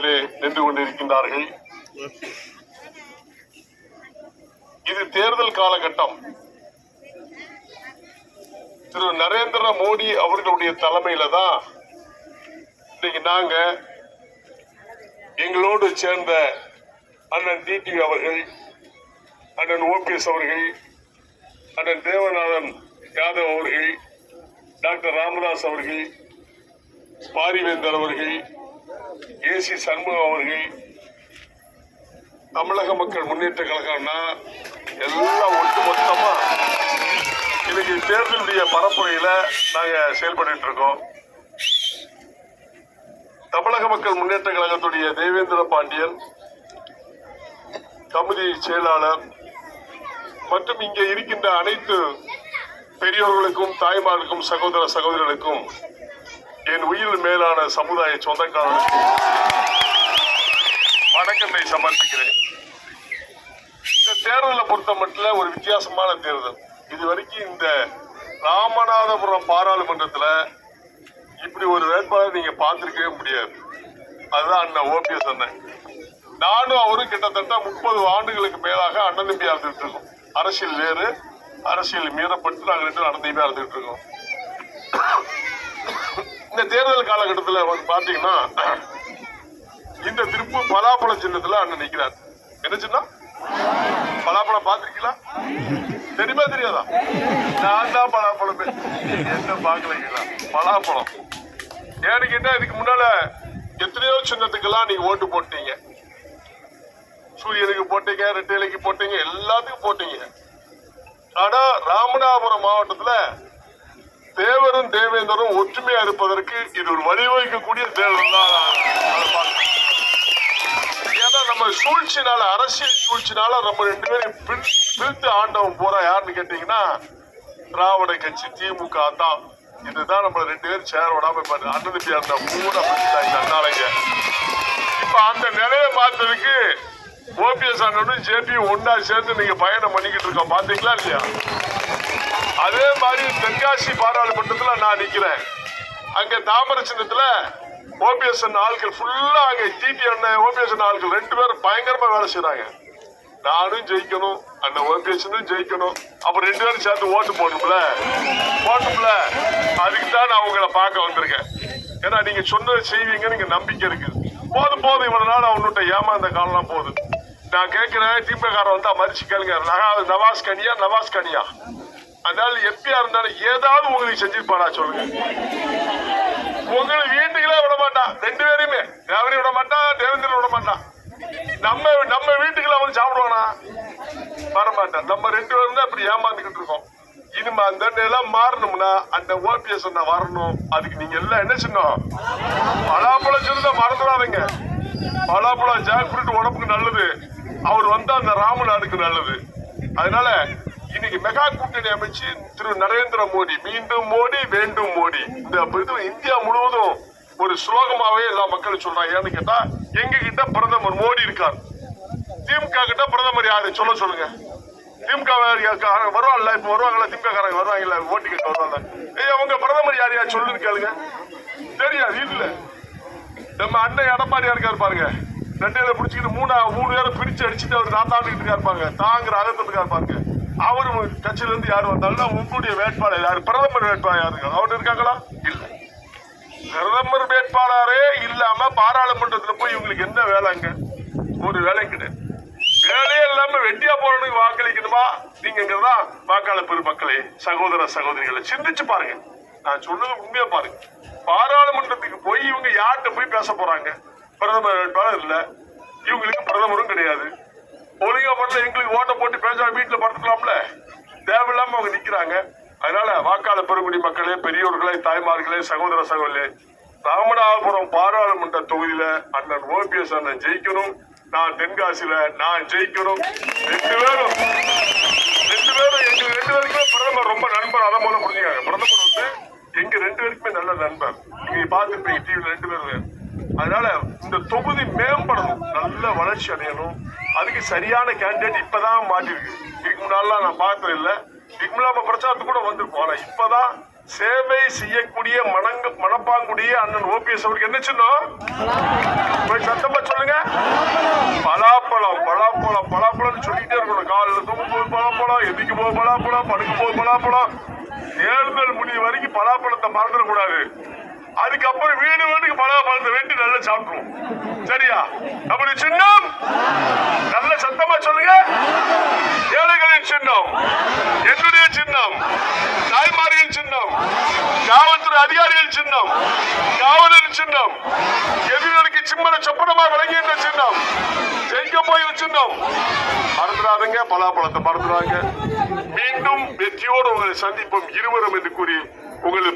நின்று கொண்டிருக்கின்றார்கள். இது தேர்தல் காலகட்டம். திரு நரேந்திர மோடி அவர்களுடைய தலைமையில தான் இன்னைக்கு நாங்க எங்களோடு சேர்ந்த அண்ணன் டிடிவி அவர்கள் அண்ணன் ஓபிஎஸ் அவர்கள் அண்ணன் தேவநாதன் யாதவ் அவர்கள் டாக்டர் ராமதாஸ் அவர்கள் பாரிவேந்தர் அவர்கள் ஏசி சண்முகம் அவர்கள் தமிழக மக்கள் முன்னேற்ற கழகம்னா எல்லாம் ஒட்டு மொத்தமாக இன்னைக்கு தேர்தலுடைய பரப்புரையில நாங்க செயல்பட்டு இருக்கோம். தமிழக மக்கள் முன்னேற்ற கழகத்துடைய தேவேந்திர பாண்டியன் கமிதி செயலாளர் மற்றும் இங்கே இருக்கின்ற அனைத்து பெரியோர்களுக்கும் தாய்மார்களுக்கும் சகோதர சகோதரர்களுக்கும் என் உயிர் மேலான சமுதாய சொந்தக்காரர்களுக்கு வணக்கத்தை சமர்ப்பிக்கிறேன். இந்த தேர்தலை பொறுத்த மட்டும் ஒரு வித்தியாசமான தேர்தல். இது வரைக்கும் இந்த ராமநாதபுரம் பாராளுமன்றத்தில் இப்படி ஒரு வேட்பாளர் நீங்க பார்த்துருக்கவே முடியாது. அதுதான் அண்ணன் ஓபிஎஸ் அண்ணன். நானும் அவரும் கிட்டத்தட்ட முப்பது ஆண்டுகளுக்கு மேலாக அண்ணன் தம்பியா இருந்துட்டு இருக்கோம். அரசியல் வேறு அரசியல் மீறப்பட்டு நாங்கள் ரெண்டு அண்ணன் தம்பியா இருந்துட்டு இருக்கோம். இந்த தேர்தல் காலகட்டத்தில் வந்து பார்த்தீங்கன்னா இந்த திருப்பு பலாப்பழ சின்னத்தில் அண்ணன் நிற்கிறார் என்ன சின்ன? பலாப்பழம் பார்த்துருக்கீங்களா? தெரியுமா தெரியாதா? நான் தான் பலாப்பழம். என்ன பார்க்கலீங்களா? பலாப்பழம். ஏன்னு கேட்டா இதுக்கு முன்னால எத்தனையோ சின்னத்துக்கெல்லாம் நீங்க ஓட்டு போட்டீங்க. சூரியனுக்கு போட்டீங்க ரெட்டைலைக்கு போட்டீங்க எல்லாத்துக்கும் போட்டீங்க. ஆனா ராமநாதபுரம் மாவட்டத்துல தேவரும் தேவேந்தரும் ஒற்றுமையா இருப்பதற்கு இது ஒரு வழிவகுக்கக்கூடிய தேர்தல் தான். அதை ஏன்னா நம்ம சூழ்ச்சினால அரசியல் சூழ்ச்சினால நம்ம ரெண்டு பேரும் பிரித்து ஆண்டவன் போறா யாருன்னு கேட்டீங்கன்னா திராவிட கட்சி திமுக தான். இதுதான் நம்ம ரெண்டு பேரும் சேர விடாம இப்ப அண்ணன் தம்பி அந்த மூட பிரிச்சுட்டாங்க இப்ப அந்த நிலையை பார்த்ததுக்கு ஓபிஎஸ் அண்ணனும் ஜேபி ஒன்னா சேர்ந்து நீங்க பயணம் பண்ணிக்கிட்டு இருக்கோம். பாத்தீங்களா இல்லையா? அதே மாதிரி தென்காசி பாராளுமன்றத்தில் நான் நிற்கிறேன் அங்கே தாமரை சின்னத்தில் ஓபிஎஸ் ஆட்கள் ஃபுல்லாக அங்கே டிடி அண்ணன் ஓபிஎஸ் ஆட்கள் ரெண்டு பேரும் பயங்கரமாக வேலை செய்கிறாங்க நானும் ஜெயிக்கணும் அந்த ஓபிஎஸ் ஜெயிக்கணும். அப்போ ரெண்டு பேரும் சேர்த்து ஓட்டு போடணும்ல? போட்டோம்ல அதுக்கு தான் நான் உங்களை பார்க்க வந்திருக்கேன். ஏன்னா நீங்கள் சொன்னதை செய்வீங்கன்னு நீங்க நம்பிக்கை இருக்குது போதும் போதும் இவ்வளோ நாள் அவனுட்ட ஏமாந்த காலம்லாம் போகுது. நான் கேட்கிறேன் திமுக வந்தா மறிச்சு கேளுங்க. நகா- நவாஸ் கனியா நவாஸ் கனியா அதனால எம்பியா இருந்தாலும் ஏதாவது உங்களுக்கு செஞ்சிருப்பாரா சொல்லுங்க. உங்களை வீட்டுக்கெல்லாம் விட மாட்டான் ரெண்டு பேரையுமே. தேவரையும் விட மாட்டான் தேவேந்திரன் விட மாட்டான் நம்ம நம்ம வீட்டுக்குள்ள வந்து சாப்பிடுவானா? வர மாட்டான் நம்ம ரெண்டு பேரும் தான் இப்படி ஏமாந்துக்கிட்டு இருக்கோம். இனிமே அந்த நிலம் மாறணும்னா அந்த ஓபிஎஸ் வரணும். அதுக்கு நீங்க எல்லாம் என்ன செய்யணும் பலாப்பழம் சொல்லுங்க மறந்துடாதீங்க. பலாப்பழம் ஜாக் ஃப்ரூட் உடம்புக்கு நல்லது. அவர் வந்தா அந்த ராமநாடுக்கு நல்லது. அதனால இன்னைக்கு மெகா கூட்டணி அமைச்சு திரு நரேந்திர மோடி. மீண்டும் மோடி வேண்டும் மோடி. இந்த இது இந்தியா முழுவதும் ஒரு ஸ்லோகமாவே எல்லா மக்களும் சொல்றாங்க. ஏன்னு கேட்டா எங்க கிட்ட பிரதமர் மோடி இருக்கார். திமுக கிட்ட பிரதமர் யாரு? சொல்ல சொல்லுங்க. திமுக வருவாங்கல்ல இப்ப வருவாங்கல்ல திமுக காரங்க வருவாங்கல்ல ஓட்டு கேட்க வருவாங்க ஏய் அவங்க பிரதமர் யார் யார் சொல்லுன்னு கேளுங்க. தெரியாது இல்ல. நம்ம அண்ணன் எடப்பாடியா இருக்காரு பாருங்க. ரெண்டையில பிடிச்சிக்கிட்டு மூணு மூணு பேரை பிரிச்சு அடிச்சுட்டு அவர் நாத்தாண்டுகிட்டு இருக்காரு பாருங்க. தாங்கிற அகத்துக்காரு பாருங்க. அவரும் கட்சியில இருந்து யாரு வந்தாலும் உங்களுடைய வேட்பாளர் யாரு? பிரதமர் வேட்பாளர் யாருங்க? அவர் இருக்காங்களா? இல்ல. பிரதமர் வேட்பாளரே இல்லாம பாராளுமன்றத்துல போய் இவங்களுக்கு என்ன வேலைங்க? ஒரு வேலை கிடையாது. வேலையே இல்லாம வெட்டியா போறவனுக்கு வாக்களிக்கணுமா? நீங்கிறதா வாக்காளர் பெருமக்களே சகோதர சகோதரிகளை சிந்திச்சு பாருங்க. நான் சொன்னது உண்மையா பாருங்க. பாராளுமன்றத்துக்கு போய் இவங்க யார்கிட்ட போய் பேச போறாங்க? பிரதமர் வேட்பாளர் இல்ல. இவங்களுக்கு பிரதமரும் கிடையாது. ஒழுங்கா பண்ணல எங்களுக்கு ஓட்ட போட்டு பேசாம வீட்டுல படுத்துக்கலாம்ல? தேவையில்லாம அவங்க நிக்கிறாங்க. அதனால வாக்காள பெருங்குடி மக்களே பெரியோர்களே தாய்மார்களே சகோதர சகோதரே ராமநாதபுரம் பாராளுமன்ற தொகுதியில அண்ணன் ஓபிஎஸ் அண்ணன் ஜெயிக்கணும். நான் தென்காசியில நான் ஜெயிக்கணும். ரெண்டு பேரும் ரெண்டு பேரும் எங்க ரெண்டு பேருக்குமே பிரதமர் ரொம்ப நண்பர். அதை மூலம் புரிஞ்சுக்காங்க. பிரதமர் வந்து எங்க ரெண்டு பேருக்குமே நல்ல நண்பர். நீங்க பாத்துருப்பீங்க டிவியில ரெண்டு பேரும். அதனால இந்த தொகுதி மேம்படணும். நல்ல வளர்ச்சி அடையணும். அதுக்கு சரியான கேண்டிடேட் இப்பதான் மாட்டிருக்கு. இதுக்கு முன்னாலாம் நான் பார்த்தது இல்லை இதுக்கு நம்ம பிரச்சாரத்துக்கு கூட வந்திருப்போம். ஆனால் இப்பதான் சேவை செய்யக்கூடிய மனங்க மனப்பாங்குடிய அண்ணன் ஓபிஎஸ் அவருக்கு என்ன சொன்னோம்? சத்தமா சொல்லுங்க. பலாப்பழம் பலாப்பழம் பலாப்பழம் சொல்லிட்டே இருக்கணும். காலையில் தூக்கும் போது பலாப்பழம் எதிக்கும் போது பலாப்பழம் படுக்கும் போது பலாப்பழம். தேர்தல் முடிவு வரைக்கும் பலாப்பழத்தை மறந்துடக்கூடாது. அதுக்கப்புறம் வீடு வீட்டுக்கு பழத்தை வெட்டி நல்லா சாப்பிடுவோம் சரியா? நம்முடைய சின்னம்? நல்ல சத்தமா சொல்லுங்க. ஏழைகளின் சின்னம். என்னுடைய சின்னம். தாய்மார்களின் சின்னம். காவல்துறை அதிகாரிகள் சின்னம். காவலர் சின்னம். எதிர்களுக்கு சிம்மன சொப்பனமா விளங்குகின்ற சின்னம். ஜெயிக்க போய் சின்னம். மறந்துடாதுங்க பலாப்பழத்தை மறந்துடாங்க மீண்டும் வெற்றியோடு உங்களை சந்திப்போம். இருவரும் என்று கூறி உங்களுக்கு